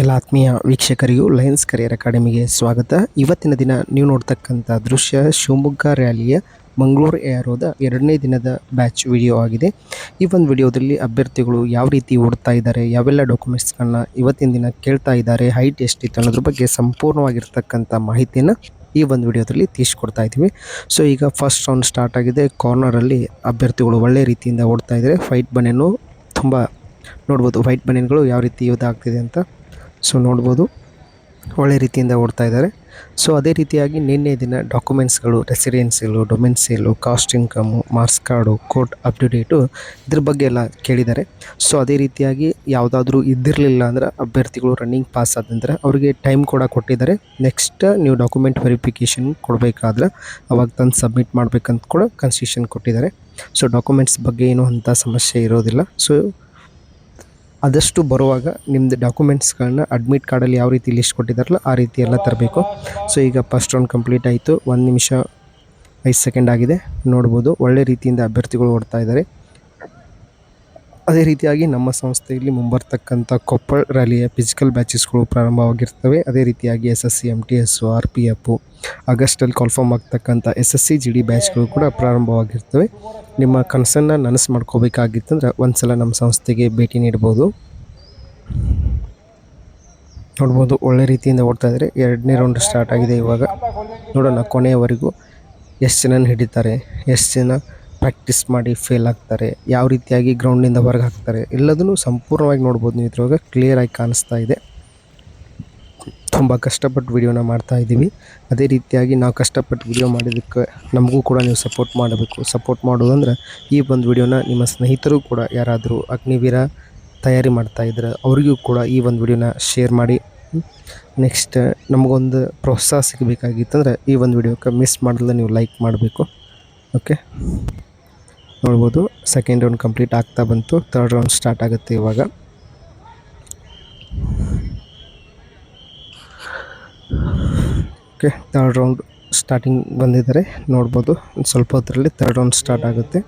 ಎಲ್ಲ ಆತ್ಮೀಯ ವೀಕ್ಷಕರಿಗೂ Lions career ಅಕಾಡೆಮಿಗೆ ಸ್ವಾಗತ. ಇವತ್ತಿನ ದಿನ ನೀವು ನೋಡ್ತಕ್ಕಂಥ ದೃಶ್ಯ ಶಿವಮೊಗ್ಗ ರ್ಯಾಲಿಯ ಮಂಗಳೂರು ಏರೋದ ಎರಡನೇ ದಿನದ ಬ್ಯಾಚ್ ವಿಡಿಯೋ ಆಗಿದೆ. ಈ ಒಂದು ವಿಡಿಯೋದಲ್ಲಿ ಅಭ್ಯರ್ಥಿಗಳು ಯಾವ ರೀತಿ ಓಡ್ತಾ ಇದ್ದಾರೆ, ಯಾವೆಲ್ಲ ಡಾಕ್ಯುಮೆಂಟ್ಸ್ಗಳನ್ನ ಇವತ್ತಿನ ದಿನ ಕೇಳ್ತಾ ಇದ್ದಾರೆ, ಹೈಟ್ ಎಷ್ಟಿತ್ತು ಅನ್ನೋದ್ರ ಬಗ್ಗೆ ಸಂಪೂರ್ಣವಾಗಿರ್ತಕ್ಕಂಥ ಮಾಹಿತಿಯನ್ನು ಈ ಒಂದು ವಿಡಿಯೋದಲ್ಲಿ ತೀಸ್ಕೊಡ್ತಾ ಇದ್ದೀವಿ. ಸೊ, ಈಗ ಫಸ್ಟ್ ರೌಂಡ್ ಸ್ಟಾರ್ಟ್ ಆಗಿದೆ. ಕಾರ್ನರಲ್ಲಿ ಅಭ್ಯರ್ಥಿಗಳು ಒಳ್ಳೆ ರೀತಿಯಿಂದ ಓಡ್ತಾ ಇದ್ದಾರೆ. ಫೈಟ್ ಬನೆಯನ್ನು ತುಂಬ ನೋಡ್ಬೋದು ವೈಟ್ ಬನಿಯನ್ಗಳು ಯಾವ ರೀತಿ ಯೂಸ್ ಆಗ್ತಿದೆ ಅಂತ. ಸೊ ನೋಡ್ಬೋದು. ಒಳ್ಳೆ ರೀತಿಯಿಂದ ಓಡ್ತಾ ಇದ್ದಾರೆ. ಸೊ ಅದೇ ರೀತಿಯಾಗಿ ನಿನ್ನೆ ದಿನ ಡಾಕ್ಯುಮೆಂಟ್ಸ್ಗಳು ರೆಸಿಡೆನ್ಸಿಗಳು domicile caste income marks card, court up to date ಇದ್ರ ಬಗ್ಗೆ ಎಲ್ಲ ಕೇಳಿದ್ದಾರೆ. ಸೊ ಅದೇ ರೀತಿಯಾಗಿ ಯಾವುದಾದ್ರೂ ಇದ್ದಿರಲಿಲ್ಲ ಅಂದ್ರೆ ಅಭ್ಯರ್ಥಿಗಳು ರನ್ನಿಂಗ್ ಪಾಸ್ ಆದ ನಂತರ ಅವರಿಗೆ ಟೈಮ್ ಕೂಡ ಕೊಟ್ಟಿದ್ದಾರೆ. ನೆಕ್ಸ್ಟ್ ನೀವು ಡಾಕ್ಯುಮೆಂಟ್ ವೆರಿಫಿಕೇಷನ್ ಕೊಡಬೇಕಾದ್ರೆ ಅವಾಗ ತಂದು ಸಬ್ಮಿಟ್ ಮಾಡಬೇಕಂತ ಕೂಡ ಕನ್ಸ್ಟಿಟ್ಯೂಷನ್ ಕೊಟ್ಟಿದ್ದಾರೆ. ಸೊ ಡಾಕ್ಯುಮೆಂಟ್ಸ್ ಬಗ್ಗೆ ಏನೂ ಅಂಥ ಸಮಸ್ಯೆ ಇರೋದಿಲ್ಲ. ಸೊ ಆದಷ್ಟು ಬರುವಾಗ ನಿಮ್ಮದು ಡಾಕ್ಯುಮೆಂಟ್ಸ್ಗಳನ್ನ ಅಡ್ಮಿಟ್ ಕಾರ್ಡಲ್ಲಿ ಯಾವ ರೀತಿ ಲಿಸ್ಟ್ ಕೊಟ್ಟಿದ್ದಾರಲ್ಲ ಆ ರೀತಿ ಎಲ್ಲ ತರಬೇಕು. ಸೊ ಈಗ ಫಸ್ಟ್ ರೌಂಡ್ ಕಂಪ್ಲೀಟ್ ಆಯಿತು. ಒಂದು ನಿಮಿಷ ಐದು ಸೆಕೆಂಡ್ ಆಗಿದೆ. ನೋಡ್ಬೋದು. ಒಳ್ಳೆ ರೀತಿಯಿಂದ ಅಭ್ಯರ್ಥಿಗಳು ಓಡ್ತಾ ಇದ್ದಾರೆ ಅದೇ ರೀತಿಯಾಗಿ ನಮ್ಮ ಸಂಸ್ಥೆಯಲ್ಲಿ ಮುಂಬರ್ತಕ್ಕಂಥ ಕೊಪ್ಪಳ ರ್ಯಾಲಿಯ ಫಿಸಿಕಲ್ ಬ್ಯಾಚಸ್ಗಳು ಪ್ರಾರಂಭವಾಗಿರ್ತವೆ. ಅದೇ ರೀತಿಯಾಗಿ S S C M T S R P F ಆಗಸ್ಟಲ್ಲಿ confirm ಆಗ್ತಕ್ಕಂಥ S S C G D ಬ್ಯಾಚ್ಗಳು ಕೂಡ ಪ್ರಾರಂಭವಾಗಿರ್ತವೆ. ನಿಮ್ಮ ಕನಸನ್ನು ನನಸು ಮಾಡ್ಕೋಬೇಕಾಗಿತ್ತಂದ್ರೆ ಒಂದು ಸಲ ನಮ್ಮ ಸಂಸ್ಥೆಗೆ ಭೇಟಿ ನೀಡ್ಬೋದು. ನೋಡ್ಬೋದು, ಒಳ್ಳೆ ರೀತಿಯಿಂದ ಓಡ್ತಾ ಇದ್ದಾರೆ ಎರಡನೇ ರೌಂಡ್ ಸ್ಟಾರ್ಟ್ ಆಗಿದೆ ಇವಾಗ. ನೋಡೋಣ ಕೊನೆಯವರೆಗೂ ಎಷ್ಟು ಜನ ಹಿಡಿತಾರೆ, ಎಷ್ಟು ಜನ ಪ್ರಾಕ್ಟೀಸ್ ಮಾಡಿ ಫೇಲ್ ಆಗ್ತಾರೆ, ಯಾವ ರೀತಿಯಾಗಿ ಗ್ರೌಂಡಿಂದ ಹೊರಗೆ ಹಾಕ್ತಾರೆ ಎಲ್ಲದನ್ನು ಸಂಪೂರ್ಣವಾಗಿ ನೋಡ್ಬೋದು ನೀವು ಇದ್ರೊಳಗೆ ಕ್ಲಿಯರಾಗಿ ಕಾಣಿಸ್ತಾ ಇದೆ. ತುಂಬ ಕಷ್ಟಪಟ್ಟು ವಿಡಿಯೋನ ಮಾಡ್ತಾ ಇದ್ದೀವಿ. ಅದೇ ರೀತಿಯಾಗಿ ನಾವು ಕಷ್ಟಪಟ್ಟು ವಿಡಿಯೋ ಮಾಡಿದ್ದಕ್ಕೆ ನಮಗೂ ಕೂಡ ನೀವು ಸಪೋರ್ಟ್ ಮಾಡಬೇಕು. ಸಪೋರ್ಟ್ ಮಾಡೋದಂದ್ರೆ ಈ ಒಂದು ವಿಡಿಯೋನ ನಿಮ್ಮ ಸ್ನೇಹಿತರು ಕೂಡ ಯಾರಾದರೂ ಅಗ್ನಿವೀರ ತಯಾರಿ ಮಾಡ್ತಾ ಇದ್ರೆ ಅವರಿಗೂ ಕೂಡ ಈ ಒಂದು ವಿಡಿಯೋನ ಶೇರ್ ಮಾಡಿ. ನೆಕ್ಸ್ಟ್ ನಮಗೊಂದು ಪ್ರೋತ್ಸಾಹ ಸಿಗಬೇಕಾಗಿತ್ತಂದ್ರೆ ಈ ಒಂದು ವಿಡಿಯೋಕ್ಕೆ ಮಿಸ್ ಮಾಡಲು ನೀವು ಲೈಕ್ ಮಾಡಬೇಕು. ಓಕೆ ನೋಡ್ಬೋದು. ಸೆಕೆಂಡ್ ರೌಂಡ್ ಕಂಪ್ಲೀಟ್ ಆಗ್ತಾ ಬಂತು. ಥರ್ಡ್ ರೌಂಡ್ ಸ್ಟಾರ್ಟ್ ಆಗುತ್ತೆ ಇವಾಗ. ಓಕೆ ಥರ್ಡ್ ರೌಂಡ್ ಸ್ಟಾರ್ಟಿಂಗ್ ಬಂದಿದ್ದಾರೆ. ನೋಡ್ಬೋದು. ಸ್ವಲ್ಪ ಹೊತ್ತರಲ್ಲಿ ಥರ್ಡ್ ರೌಂಡ್ ಸ್ಟಾರ್ಟ್ ಆಗುತ್ತೆ.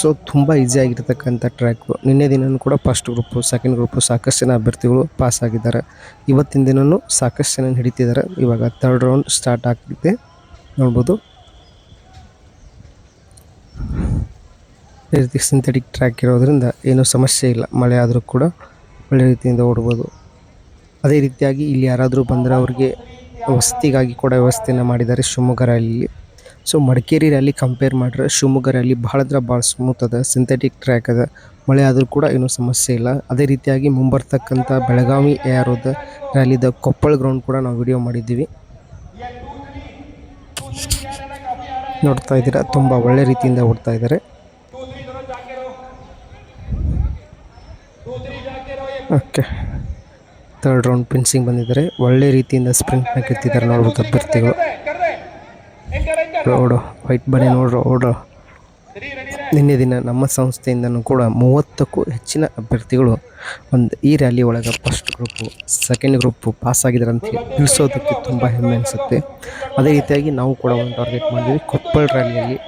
ಸೊ ತುಂಬ ಈಸಿ ಆಗಿರ್ತಕ್ಕಂಥ ಟ್ರ್ಯಾಕು ನಿನ್ನೆ ದಿನವೂ ಕೂಡ ಫಸ್ಟ್ ಗ್ರೂಪು ಸೆಕೆಂಡ್ ಗ್ರೂಪು ಸಾಕಷ್ಟು ಜನ ಅಭ್ಯರ್ಥಿಗಳು ಪಾಸ್ ಆಗಿದ್ದಾರೆ. ಇವತ್ತಿನ ದಿನವೂ ಸಾಕಷ್ಟು ಜನ ಹಿಡಿತಿದ್ದಾರೆ. ಇವಾಗ ಥರ್ಡ್ ರೌಂಡ್ ಸ್ಟಾರ್ಟ್ ಆಗ್ತಿದೆ. ನೋಡ್ಬೋದು. ರೀತಿ ಸಿಂಥೆಟಿಕ್ ಟ್ರ್ಯಾಕ್ ಇರೋದರಿಂದ ಏನೂ ಸಮಸ್ಯೆ ಇಲ್ಲ. ಮಳೆ ಆದರೂ ಕೂಡ ಒಳ್ಳೆ ರೀತಿಯಿಂದ ಓಡ್ಬೋದು. ಅದೇ ರೀತಿಯಾಗಿ ಇಲ್ಲಿ ಯಾರಾದರೂ ಬಂದರೆ ಅವ್ರಿಗೆ ವಸತಿಗಾಗಿ ಕೂಡ ವ್ಯವಸ್ಥೆಯನ್ನು ಮಾಡಿದ್ದಾರೆ ಶಿವಮೊಗ್ಗ ರ್ಯಾಲಿಯಲ್ಲಿ ಸೊ ಮಡಿಕೇರಿ ರ್ಯಾಲಿ ಕಂಪೇರ್ ಮಾಡಿದ್ರೆ ಶಿವಮೊಗ್ಗ ರ್ಯಾಲಿ ಭಾಳ ಅಂದ್ರೆ ಭಾಳ ಸ್ಮೂತ್ ಅದ ಸಿಂಥೆಟಿಕ್ ಟ್ರ್ಯಾಕ್ ಅದ. ಮಳೆ ಆದರೂ ಕೂಡ ಏನೂ ಸಮಸ್ಯೆ ಇಲ್ಲ. ಅದೇ ರೀತಿಯಾಗಿ ಮುಂಬರ್ತಕ್ಕಂಥ ಬೆಳಗಾವಿ ಏರೋದ ರ್ಯಾಲಿದ ಕೊಪ್ಪಳ ಗ್ರೌಂಡ್ ಕೂಡ ನಾವು ವಿಡಿಯೋ ಮಾಡಿದ್ದೀವಿ. ನೋಡ್ತಾ ಇದ್ದೀರಾ, ತುಂಬ ಒಳ್ಳೆ ರೀತಿಯಿಂದ ಓಡ್ತಾ ಇದ್ದಾರೆ. ಓಕೆ ತರ್ಡ್ ರೌಂಡ್ ಪಿನ್ಸಿಂಗ್ ಬಂದಿದ್ದಾರೆ. ಒಳ್ಳೆ ರೀತಿಯಿಂದ ಸ್ಪ್ರಿಂಟ್ ಹಾಕಿರ್ತಿದ್ದಾರೆ ನೋಡ್ಬೋದು ಅಭ್ಯರ್ಥಿಗಳು ಓಡು ವೈಟ್ ಬನ್ನಿ ನೋಡ್ರು ಓಡ್ರು ನಿನ್ನೆ ದಿನ ನಮ್ಮ ಸಂಸ್ಥೆಯಿಂದನೂ ಕೂಡ ಮೂವತ್ತಕ್ಕೂ ಹೆಚ್ಚಿನ ಅಭ್ಯರ್ಥಿಗಳು ಒಂದು ಈ ರ್ಯಾಲಿ ಒಳಗೆ first group second group pass ಅಂತ ತಿಳಿಸೋದಕ್ಕೆ ತುಂಬ ಹೆಮ್ಮೆ ಅನಿಸುತ್ತೆ. ಅದೇ ರೀತಿಯಾಗಿ ನಾವು ಕೂಡ ಒಂದು ಟಾರ್ಗೆಟ್ ಮಾಡಿದ್ವಿ. ಕೊಪ್ಪಳ ರ್ಯಾಲಿಯಲ್ಲಿ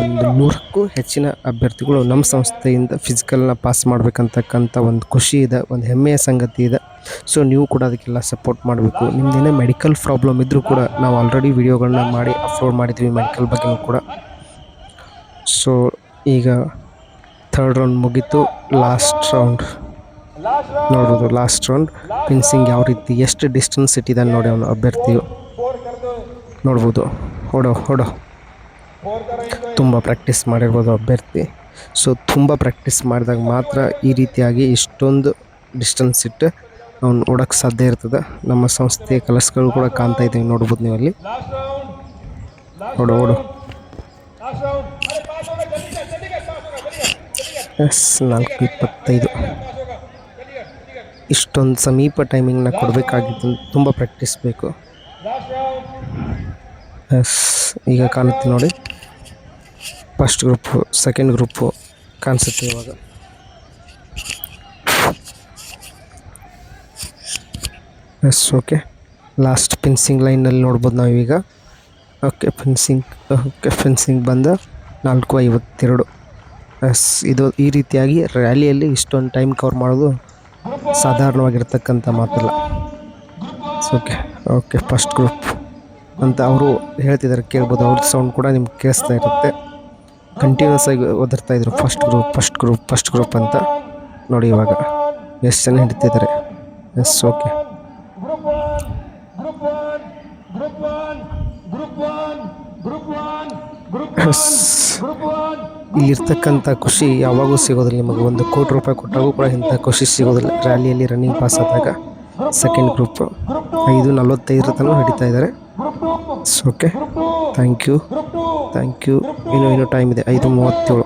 ಒಂದು ನೂರಕ್ಕೂ ಹೆಚ್ಚಿನ ಅಭ್ಯರ್ಥಿಗಳು ನಮ್ಮ ಸಂಸ್ಥೆಯಿಂದ ಫಿಸಿಕಲ್ನ ಪಾಸ್ ಮಾಡಬೇಕಂತಕ್ಕಂಥ ಒಂದು ಖುಷಿ ಇದೆ, ಒಂದು ಹೆಮ್ಮೆಯ ಸಂಗತಿ ಇದೆ. ಸೊ ನೀವು ಕೂಡ ಅದಕ್ಕೆಲ್ಲ ಸಪೋರ್ಟ್ ಮಾಡಬೇಕು. ನಿಮ್ಮದೇನೇ ಮೆಡಿಕಲ್ ಪ್ರಾಬ್ಲಮ್ ಇದ್ದರೂ ಕೂಡ ನಾವು ಆಲ್ರೆಡಿ ವಿಡಿಯೋಗಳನ್ನ ಮಾಡಿ ಅಪ್ಲೋಡ್ ಮಾಡಿದ್ವಿ ಮೆಡಿಕಲ್ ಬಗ್ಗೆಯೂ ಕೂಡ. ಸೊ ಈಗ ಥರ್ಡ್ ರೌಂಡ್ ಮುಗೀತು. ಲಾಸ್ಟ್ ರೌಂಡ್ ನೋಡೋದು ಲಾಸ್ಟ್ ರೌಂಡ್ ಫಿನ್ಸಿಂಗ್ ಯಾವ ರೀತಿ, ಎಷ್ಟು ಡಿಸ್ಟೆನ್ಸ್ ಇಟ್ಟಿದ್ದಾನೆ ನೋಡಿ ಅವನು ಅಭ್ಯರ್ಥಿಯು. ನೋಡ್ಬೋದು. ಹೊಡೋ ಹೊಡೋ ತುಂಬ ಪ್ರಾಕ್ಟೀಸ್ ಮಾಡಿರ್ಬೋದು ಅಭ್ಯರ್ಥಿ. ಸೊ ತುಂಬ ಪ್ರಾಕ್ಟೀಸ್ ಮಾಡಿದಾಗ ಮಾತ್ರ ಈ ರೀತಿಯಾಗಿ ಇಷ್ಟೊಂದು ಡಿಸ್ಟೆನ್ಸ್ ಇಟ್ಟು ಅವ್ನು ಓಡೋಕ್ಕೆ ಸಾಧ್ಯ ಇರ್ತದೆ. ನಮ್ಮ ಸಂಸ್ಥೆಯ ಕಲರ್ಸ್ಗಳು ಕೂಡ ಕಾಣ್ತಾ ಇದ್ದೀವಿ, ನೋಡ್ಬೋದು ನೀವು ಅಲ್ಲಿ ಓಡೋ, ಓಡು. ಎಸ್, ನಾಲ್ಕು ಇಪ್ಪತ್ತೈದು. ಇಷ್ಟೊಂದು ಸಮೀಪ ಟೈಮಿಂಗ್ನ ಕೊಡಬೇಕಾಗಿತ್ತು ತುಂಬ ಪ್ರಾಕ್ಟೀಸ್ ಬೇಕು. ಎಸ್, ಈಗ ಕಾಣುತ್ತೆ ನೋಡಿ. ಫಸ್ಟ್ ಗ್ರೂಪು ಸೆಕೆಂಡ್ ಗ್ರೂಪು ಕಾಣಿಸುತ್ತೆ ಇವಾಗ. ಎಸ್ ಓಕೆ ಲಾಸ್ಟ್ ಫಿನ್ಸಿಂಗ್ ಲೈನಲ್ಲಿ ನೋಡ್ಬೋದು ನಾವೀಗ. ಓಕೆ ಫೆನ್ಸಿಂಗ್ ಓಕೆ ಫೆನ್ಸಿಂಗ್ ಬಂದ ನಾಲ್ಕು ಐವತ್ತೆರಡು. ಎಸ್ ಇದು ಈ ರೀತಿಯಾಗಿ ರ್ಯಾಲಿಯಲ್ಲಿ ಇಷ್ಟೊಂದು ಟೈಮ್ ಕವರ್ ಮಾಡೋದು ಸಾಧಾರಣವಾಗಿರ್ತಕ್ಕಂಥ ಮಾತಲ್ಲ. ಓಕೆ ಓಕೆ ಫಸ್ಟ್ ಗ್ರೂಪ್ ಅಂತ ಅವರು ಹೇಳ್ತಿದ್ದಾರೆ, ಕೇಳ್ಬೋದು. ಅವ್ರ ಸೌಂಡ್ ಕೂಡ ನಿಮ್ಗೆ ಕೇಳಿಸ್ತಾ ಇರುತ್ತೆ. ಕಂಟಿನ್ಯೂಸ್ ಆಗಿ ಓದಿರ್ತಾ ಇದ್ರು. First group first group first group ಅಂತ ನೋಡಿ ಇವಾಗ. ಎಷ್ಟು ಜನ ಹಿಡಿತಿದ್ದಾರೆ ಎಸ್ ಓಕೆ ಎಸ್ ಇಲ್ಲಿರ್ತಕ್ಕಂಥ ಖುಷಿ ಯಾವಾಗೂ ಸಿಗೋದಿಲ್ಲ. ನಿಮಗೆ ಒಂದು ಕೋಟಿ ರೂಪಾಯಿ ಕೊಟ್ಟಾಗೂ ಕೂಡ ಇಂಥ ಖುಷಿ ಸಿಗೋದಿಲ್ಲ. ರ್ಯಾಲಿಯಲ್ಲಿ ರನ್ನಿಂಗ್ ಪಾಸ್ ಆದಾಗ ಸೆಕೆಂಡ್ ಗ್ರೂಪ್ ಐದು ನಲವತ್ತೈದರ ತನಕ ನಡೀತಾ ಇದ್ದಾರೆ. Okay thank you thank you ಇನ್ನೂ ಇನ್ನೂ ಟೈಮ್ ಇದೆ. ಐದು ಮೂವತ್ತೇಳು.